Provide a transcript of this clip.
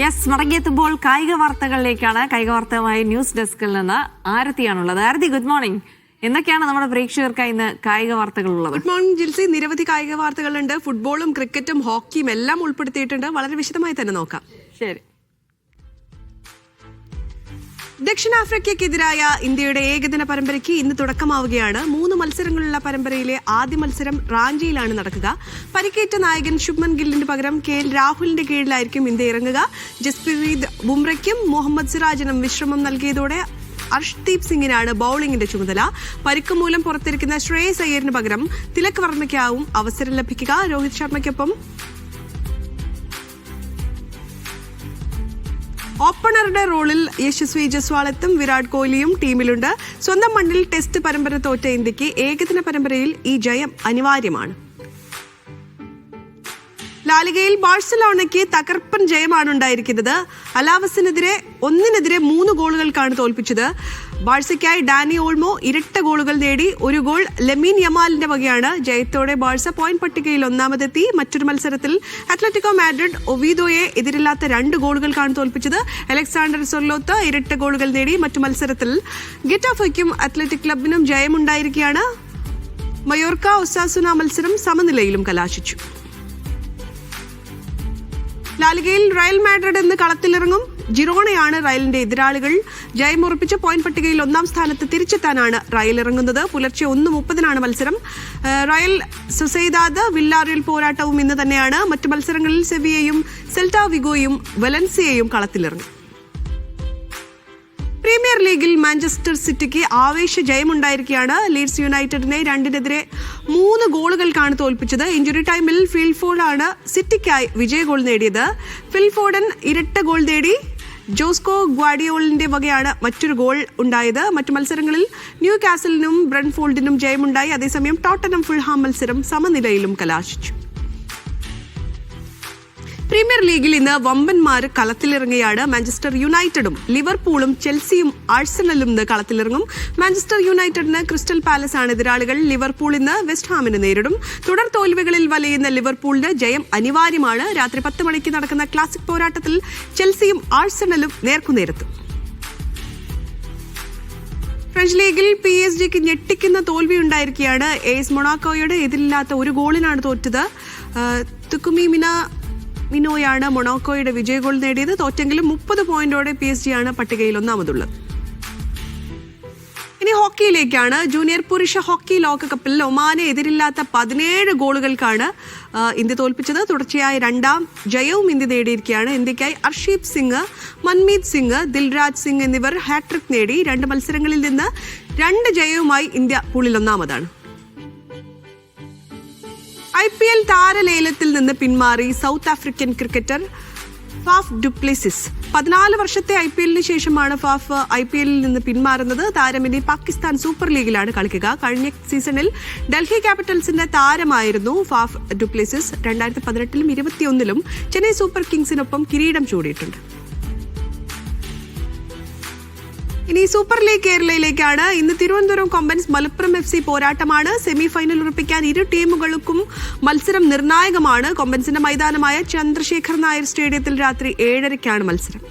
Yes മടങ്ങിയെത്തുമ്പോൾ കായിക വാർത്തകളിലേക്കാണ്. കായിക വാർത്തകളുമായി ന്യൂസ് ഡെസ്കിൽ നിന്ന് ആരതിയാണുള്ളത്. ആരതി ഗുഡ് മോർണിംഗ് എന്തൊക്കെയാണ് നമ്മുടെ പ്രേക്ഷകർക്കായി ഇന്ന് കായിക വാർത്തകൾ ഉള്ളത് ഗുഡ് മോർണിംഗ് ജിൽസി നിരവധി കായിക വാർത്തകളുണ്ട്. ഫുട്ബോളും ക്രിക്കറ്റും ഹോക്കിയും എല്ലാം ഉൾപ്പെടുത്തിയിട്ടുണ്ട്. വളരെ വിശദമായി തന്നെ നോക്കാം. ശരി. ദക്ഷിണാഫ്രിക്കയ്ക്കെതിരായ ഇന്ത്യയുടെ ഏകദിന പരമ്പരയ്ക്ക് ഇന്ന് തുടക്കമാവുകയാണ്. മൂന്ന് മത്സരങ്ങളുള്ള പരമ്പരയിലെ ആദ്യ മത്സരം റാഞ്ചിയിലാണ് നടക്കുക. പരിക്കേറ്റ നായകൻ ശുഭ്മൻ ഗില്ലിന് പകരം കെ എൽ രാഹുലിന്റെ കീഴിലായിരിക്കും ഇന്ത്യ ഇറങ്ങുക. ജസ്പ്രീത് ബുംറയ്ക്കും മുഹമ്മദ് സിറാജിനും വിശ്രമം നൽകിയതോടെ അർഷ്ദീപ് സിംഗിനാണ് ബൌളിംഗിന്റെ ചുമതല. പരിക്ക് മൂലം പുറത്തിരിക്കുന്ന ശ്രേയസ് അയ്യറിന് പകരം തിലക് വർമ്മയ്ക്കാവും അവസരം ലഭിക്കുക. രോഹിത് ശർമ്മയ്ക്കൊപ്പം ഓപ്പണറുടെ റോളിൽ യശസ്വി ജസ്വാളത്തും വിരാട് കോഹ്ലിയും ടീമിലുണ്ട്. സ്വന്തം മണ്ണിൽ ടെസ്റ്റ് പരമ്പര തോറ്റ ഇന്ത്യയ്ക്ക് ഏകദിന പരമ്പരയിൽ ഈ ജയം അനിവാര്യമാണ്. ലാലിഗയിൽ ബാഴ്സലോണയ്ക്ക് തകർപ്പൻ ജയമാണ് ഉണ്ടായിരിക്കുന്നത്. അലാവസിനെതിരെ ഒന്നിനെതിരെ മൂന്ന് ഗോളുകൾക്കാണ് തോൽപ്പിച്ചത്. ബാഴ്സയ്ക്കായി ഡാനി ഓൾമോ ഇരട്ട ഗോളുകൾ നേടി ഒരു ഗോൾ ലെമീൻ യമാലിന്റെ വകയാണ്. ജയത്തോടെ ബാഴ്സ പോയിന്റ് പട്ടികയിൽ ഒന്നാമതെത്തി. മറ്റൊരു മത്സരത്തിൽ അത്ലറ്റിക്കോ മാഡ്രിഡ് ഒവീദോയെ എതിരില്ലാത്ത രണ്ട് ഗോളുകൾക്കാണ് തോൽപ്പിച്ചത്. അലക്സാണ്ടർ സൊർലോത്ത് ഇരട്ട ഗോളുകൾ നേടി മറ്റു മത്സരത്തിൽ. ഗിറ്റാഫയ്ക്കും അത്ലറ്റിക് ക്ലബിനും ജയമുണ്ടായിരിക്കുകയാണ്. മയോർക്ക ഒസാസുന മത്സരം സമനിലയിലും കലാശിച്ചു. ലാലിഗയിൽ റയൽ മാഡ്രിഡ് ഇന്ന് കളത്തിലിറങ്ങും. ജിറോണയാണ് റയലിന്റെ എതിരാളികൾ. ജയമുറപ്പിച്ച് പോയിന്റ് പട്ടികയിൽ ഒന്നാം സ്ഥാനത്ത് തിരിച്ചെത്താനാണ് റയൽ ഇറങ്ങുന്നത്. പുലർച്ചെ ഒന്ന് മുപ്പതിനാണ് മത്സരം. റയൽ സുസൈദാദ് വില്ലാറിയൽ പോരാട്ടവും ഇന്ന് തന്നെയാണ്. മറ്റു മത്സരങ്ങളിൽ സെവിയയും സെൽറ്റാ വിഗോയും വലൻസിയയും കളത്തിലിറങ്ങും. പ്രീമിയർ ലീഗിൽ മാഞ്ചസ്റ്റർ സിറ്റിക്ക് ആവേശ ജയമുണ്ടായിരിക്കുകയാണ്. ലീഡ്സ് യുണൈറ്റഡിനെ രണ്ടിനെതിരെ മൂന്ന് ഗോളുകൾക്കാണ് തോൽപ്പിച്ചത്. ഇഞ്ചുറി ടൈമിൽ ഫിൽഫോർഡാണ് സിറ്റിക്കായി വിജയ ഗോൾ നേടിയത് ഫിൽഫോർഡൻ ഇരട്ട ഗോൾ നേടി. ജോസ്കോ ഗ്വാഡിയോളിന്റെ വകയാണ് മറ്റൊരു ഗോൾ ഉണ്ടായത്. മറ്റു മത്സരങ്ങളിൽ ന്യൂ കാസലിനും ബ്രൺഫോൾഡിനും ജയമുണ്ടായി. അതേസമയം ടോട്ടനം ഫുൾഹാം മത്സരം സമനിലയിലും കലാശിച്ചു. പ്രീമിയർ ലീഗിൽ ഇന്ന് വമ്പന്മാർ കളത്തിലിറങ്ങിയാണ് മാഞ്ചസ്റ്റർ യുണൈറ്റഡും ലിവർപൂളും ചെൽസിയും ആഴ്സണലും ഇന്ന് കളത്തിലിറങ്ങും. മാഞ്ചസ്റ്റർ യുണൈറ്റഡിന് ക്രിസ്റ്റൽ പാലസ് ആണ് എതിരാളികൾ. ലിവർപൂൾ ഇന്ന് വെസ്റ്റ് ഹാമിനെ നേരിടും. തുടർ തോൽവികളിൽ വലയുന്ന ലിവർപൂളിന് ജയം അനിവാര്യമാണ്. രാത്രി പത്ത് മണിക്ക് നടക്കുന്ന ക്ലാസിക് പോരാട്ടത്തിൽ ചെൽസിയും ആഴ്സണലും നേർക്കുനേരത്തും. ഫ്രഞ്ച് ലീഗിൽ പി എസ് ജിക്ക് ഞെട്ടിക്കുന്ന തോൽവിയുണ്ടായിരിക്കുകയാണ് എസ് മൊണാക്കോയുടെ എതിരില്ലാത്ത ഒരു ഗോളിനാണ് തോറ്റത്. ആ, തുക്കുമി മിന മിനോയാണ് മൊണാക്കോയുടെ വിജയ ഗോൾ നേടിയത്. തോറ്റെങ്കിലും മുപ്പത് പോയിന്റോടെ പി എസ് ജി ആണ് പട്ടികയിൽ ഒന്നാമതുള്ളത്. ഇനി ഹോക്കിയിലേക്കാണ്. ജൂനിയർ പുരുഷ ഹോക്കി ലോകകപ്പിൽ ഒമാനെ എതിരില്ലാത്ത പതിനേഴ് ഗോളുകൾക്കാണ് ഇന്ത്യ തോൽപ്പിച്ചത്. തുടർച്ചയായ രണ്ടാം ജയവും ഇന്ത്യ നേടിയിരിക്കുകയാണ്. ഇന്ത്യക്കായി അർഷീപ് സിംഗ് മൻമീത് സിംഗ് ദിൽരാജ് സിംഗ് എന്നിവർ ഹാട്രിക് നേടി. രണ്ട് മത്സരങ്ങളിൽ നിന്ന് രണ്ട് ജയവുമായി ഇന്ത്യ പൂളിൽ ഒന്നാമതാണ്. ഐ പി എൽ താരലേലത്തിൽ നിന്ന് പിന്മാറി South African cricketer Faf du Plessis. പതിനാല് വർഷത്തെ ഐ പി എല്ലിന് ശേഷമാണ് ഫാഫ് ഐ പി എല്ലിൽ നിന്ന് പിന്മാറുന്നത്. താരമിനി പാകിസ്ഥാൻ സൂപ്പർ ലീഗിലാണ് കളിക്കുക. കഴിഞ്ഞ സീസണിൽ ഡൽഹി ക്യാപിറ്റൽസിന്റെ താരമായിരുന്നു ഫാഫ് ഡുപ്ലിസിസ്. രണ്ടായിരത്തി പതിനെട്ടിലും ഇരുപത്തിയൊന്നിലും ചെന്നൈ സൂപ്പർ കിങ്സിനൊപ്പം കിരീടം ചൂടിയിട്ടുണ്ട്. ഇനി സൂപ്പർ ലീഗ് കേരളയിലേക്കാണ്. ഇന്ന് തിരുവനന്തപുരം കൊമ്പൻസ് മലപ്പുറം എഫ് സി പോരാട്ടമാണ്. സെമി ഫൈനൽ ഉറപ്പിക്കാൻ ഇരു ടീമുകൾക്കും മത്സരം നിർണായകമാണ്. കൊമ്പൻസിന്റെ മൈതാനമായ ചന്ദ്രശേഖർ നായർ സ്റ്റേഡിയത്തിൽ രാത്രി ഏഴരയ്ക്കാണ് മത്സരം.